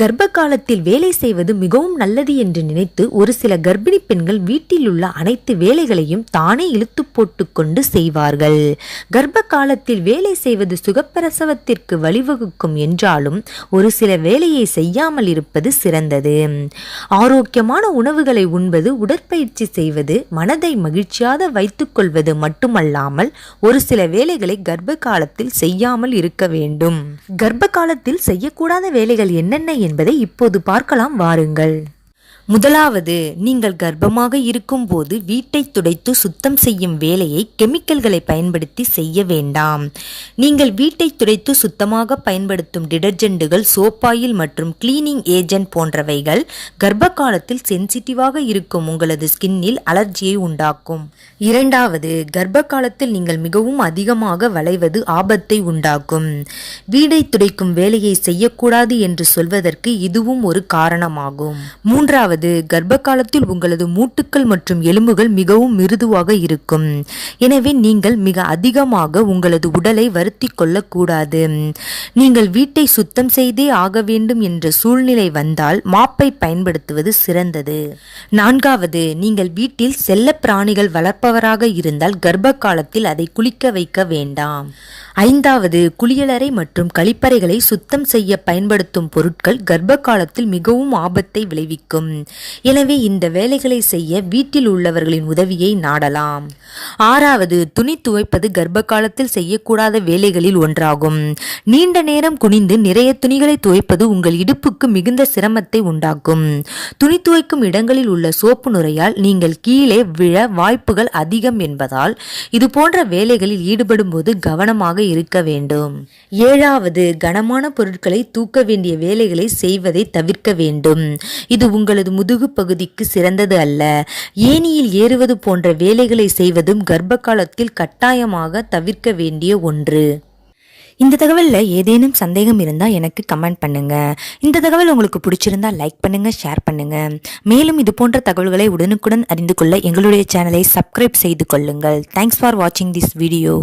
கர்ப்ப காலத்தில் வேலை செய்வது மிகவும் நல்லது என்று நினைத்து ஒரு சில கர்ப்பிணி பெண்கள் வீட்டில் உள்ள அனைத்து வேலைகளையும் தானே இழுத்து போட்டுக்கொண்டு செய்வார்கள். கர்ப்ப காலத்தில் வேலை செய்வது சுகப்பிரசவத்திற்கு வழிவகுக்கும் என்றாலும் ஒரு சில வேலையை செய்யாமல் இருப்பது சிறந்தது. ஆரோக்கியமான உணவுகளை உண்பது உடற்பயிற்சி செய்வது மனதை மகிழ்ச்சியாக வைத்துக்கொள்வது மட்டுமல்லாமல் ஒரு சில வேலைகளை கர்ப்ப காலத்தில் செய்யாமல் இருக்க வேண்டும். கர்ப்ப காலத்தில் செய்யக்கூடாத வேலைகள் என்னென்ன என்பதை இப்போது பார்க்கலாம் வாருங்கள். முதலாவது நீங்கள் கர்ப்பமாக இருக்கும்போது வீட்டை துடைத்து சுத்தம் செய்யும் வேலையை கெமிக்கல்களை பயன்படுத்தி செய்ய வேண்டாம். நீங்கள் வீட்டை துடைத்து சுத்தமாக பயன்படுத்தும் டிடர்ஜென்ட்டுகள் சோப்பாயில் மற்றும் கிளீனிங் ஏஜென்ட் போன்றவைகள் கர்ப்ப காலத்தில் சென்சிட்டிவாக இருக்கும் உங்களது ஸ்கின்னில் அலர்ஜியை உண்டாக்கும். இரண்டாவது கர்ப்ப காலத்தில் நீங்கள் மிகவும் அதிகமாக வளைவது ஆபத்தை உண்டாக்கும். வீடை துடைக்கும் வேலையை செய்யக்கூடாது என்று சொல்வதற்கு இதுவும் ஒரு காரணமாகும். மூன்றாவது கர்ப்ப காலத்தில் உங்களது மூட்டுக்கள் மற்றும் எலும்புகள் மிகவும் மிருதுவாக இருக்கும். எனவே நீங்கள் மிக அதிகமாக உங்களது உடலை வருத்தி கொள்ளக்கூடாது. நீங்கள் வீட்டை சுத்தம் செய்தே ஆக வேண்டும் என்ற சூழ்நிலை வந்தால் மாப்பை பயன்படுத்துவது சிறந்தது. நான்காவது நீங்கள் வீட்டில் செல்ல பிராணிகள் வளர்ப்பவராக இருந்தால் கர்ப்ப காலத்தில் அதை குளிக்க வைக்க வேண்டாம். ஐந்தாவது குளியலறை மற்றும் கழிப்பறைகளை சுத்தம் செய்ய பயன்படுத்தும் பொருட்கள் கர்ப்ப காலத்தில் மிகவும் ஆபத்தை விளைவிக்கும். எனவே இந்த வேலைகளை செய்ய வீட்டில் உள்ளவர்களின் உதவியை நாடலாம். ஆறாவது துணி துவைப்பது கர்ப்ப காலத்தில் செய்யக்கூடாத வேலைகளில் ஒன்றாகும். நீண்ட நேரம் குனிந்து நிறைய துணிகளை துவைப்பது உங்கள் இடுப்புக்கு மிகுந்த சிரமத்தை உண்டாக்கும். துணி துவைக்கும் இடங்களில் உள்ள சோப்பு நுரையால் நீங்கள் கீழே விழ வாய்ப்புகள் அதிகம் என்பதால் இது போன்ற வேலைகளில் ஈடுபடும் போது கவனமாக இருக்க வேண்டும். ஏழாவது கனமான பொருட்களை தூக்க வேண்டிய வேலைகளை செய்வதை தவிர்க்க வேண்டும். இது உங்களது முதுகு பகுதிக்கு சிறந்தது அல்ல. ஏனியில் ஏறுவது போன்ற வேலைகளை செய்வதும் கர்ப்ப காலத்தில் கட்டாயமாக தவிர்க்க வேண்டிய ஒன்று. இந்த தகவலில் ஏதேனும் சந்தேகம் இருந்தால் எனக்கு கமெண்ட் பண்ணுங்கள் இந்த தகவல் உங்களுக்கு பிடிச்சிருந்தா லைக் பண்ணுங்கள் ஷேர் பண்ணுங்கள் மேலும் இது போன்ற தகவல்களை உடனுக்குடன் அறிந்து கொள்ள எங்களுடைய சேனலை சப்ஸ்கிரைப் செய்து கொள்ளுங்கள். தேங்க்ஸ் ஃபார் வாட்சிங் திஸ் வீடியோ